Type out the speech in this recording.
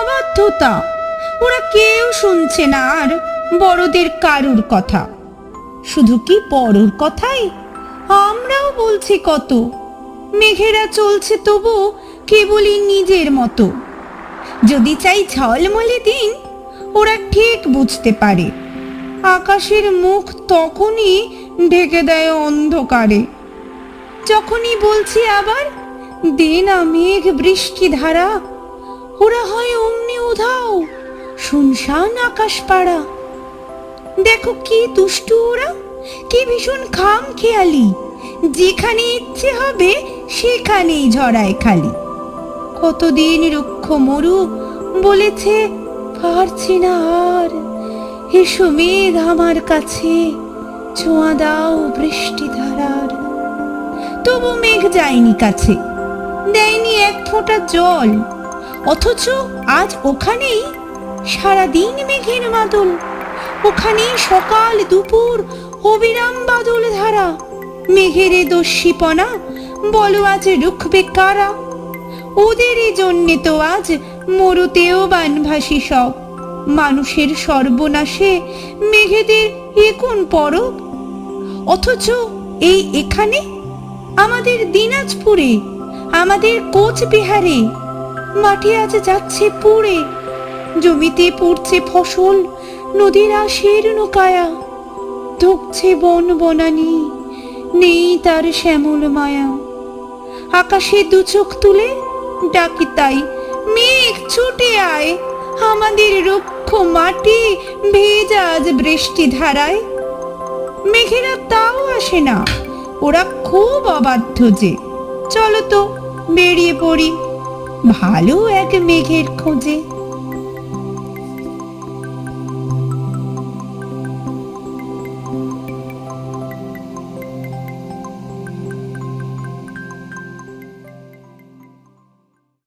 অবাধ্যতা। ওরা কেউ শুনছে না, আর বড়দের কারুর কথা। শুধু কি বড়র কথাই? আমরাও বলছি কত। মেঘেরা চলছে তবু কেবলই নিজের মতো। যদি চাই ঝলমলে দিন, ওরা ঠিক বুঝতে পারে। আকাশের মুখ তখনই ঢেকে দেয় অন্ধকারে। যখনই বলছি আবার দে না মেঘ বৃষ্টি ধারা, ওরা হয় অমনি উধাও, শুনশান আকাশ পাড়া। দেখো কি দুষ্টু ওরা, কি ভীষণ খাম খেয়ালি, যেখানে ইচ্ছে হবে সেখানেই ঝরায় খালি। কতদিন রুক্ষ মরু বলেছে, পারছি না আর, এসো মেঘ আমার কাছে, ছোঁয়া দাও বৃষ্টি ধারার। তবু মেঘ যায়নি কাছে। ফোঁটা জল। অথচ আজ ওখানেই সারাদিন মেঘের মাদল ওখানেই সকাল, দুপুর, অবিরাম বাদল ধারা। মেঘের দস্যিপনা, বলো আজ রুখবে কারা? ওদেরই জন্যে তো আজ মরুতেও বানভাসী সব। মানুষের সর্বনাশে মেঘেদের এ কোন পরব? অথচ এই এখানে আমাদের দিনাজপুরে আমাদের কোচবিহারে মাটি আজ যাচ্ছে পুড়ে। জমিতে পড়ছে ফসল, নদীর আশের নৌকায়া। ধুকছে বন বনানি, নেই তার শ্যামল মায়া। আকাশে দু চোখ তুলে ডাকি তাই, মেঘ ছুটে আয়, আমাদের রুক্ষ মাটি ভেজা আজ বৃষ্টি ধারায়। মেঘেরা তাও আসে না, ওরা খুব অবাধ্য যে, চলো তো বেরিয়ে পড়ি। ভালো এক মেঘের খোঁজে।